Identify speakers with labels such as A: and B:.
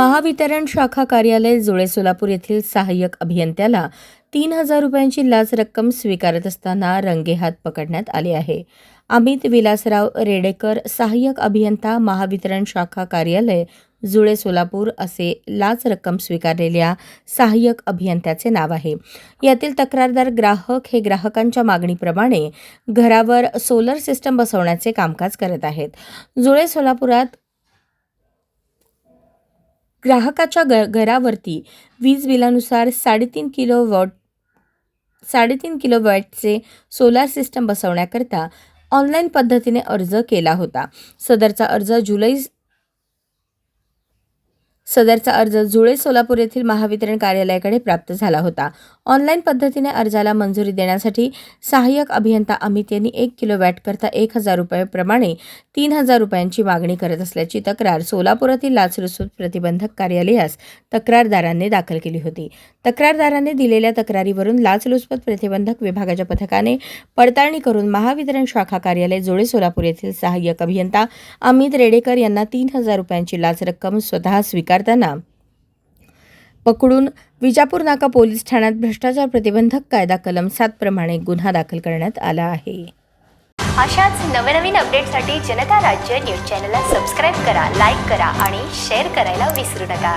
A: महावितरण शाखा कार्यालय जुळे सोलापूर येथील सहाय्यक अभियंत्याला तीन हजार रुपयांची लाच रक्कम स्वीकारत असताना रंगेहात पकडण्यात आले आहे. अमित विलासराव रेडेकर सहाय्यक अभियंता महावितरण शाखा कार्यालय जुळे सोलापूर असे लाच रक्कम स्वीकारलेल्या सहाय्यक अभियंत्याचे नाव आहे. यातील तक्रारदार ग्राहक हे ग्राहकांच्या मागणीप्रमाणे घरावर सोलर सिस्टम बसवण्याचे कामकाज करत आहेत. जुळे सोलापुरात ग्राहकाच्या ग घरावरती वीज बिलानुसार साडेतीन किलो वॉट साडेतीन किलो वॅटचे सोलार सिस्टम बसवण्याकरता ऑनलाईन पद्धतीने अर्ज केला होता. सदरचा अर्ज जुलै सदरचा अर्ज जुळे सोलापूर येथील महावितरण कार्यालयाकडे प्राप्त झाला होता. ऑनलाईन पद्धतीने अर्जाला मंजुरी देण्यासाठी सहाय्यक अभियंता अमित यांनी एक किलो वॅटकरता एक हजार रुपयाप्रमाणे तीन हजार रुपयांची मागणी करत असल्याची तक्रार सोलापुरातील लाचलुचपत प्रतिबंधक कार्यालयास तक्रारदारांनी दाखल केली होती. तक्रारदारांनी दिलेल्या तक्रारीवरून लाचलुचपत प्रतिबंधक विभागाच्या पथकाने पडताळणी करून महावितरण शाखा कार्यालय जोडे सोलापूर येथील सहाय्यक अभियंता अमित रेडेकर यांना तीन हजार रुपयांची लाच रक्कम स्वतः स्वीकारताना पकडून विजापूर नाका पोलीस ठाण्यात भ्रष्टाचार प्रतिबंधक कायदा कलम सात प्रमाणे गुन्हा दाखल करण्यात आला आहे.
B: अशाच नवनवीन अपडेटसाठी जनता राज्य न्यूज चॅनलला सबस्क्राईब करा लाईक करा आणि शेअर करायला विसरू नका.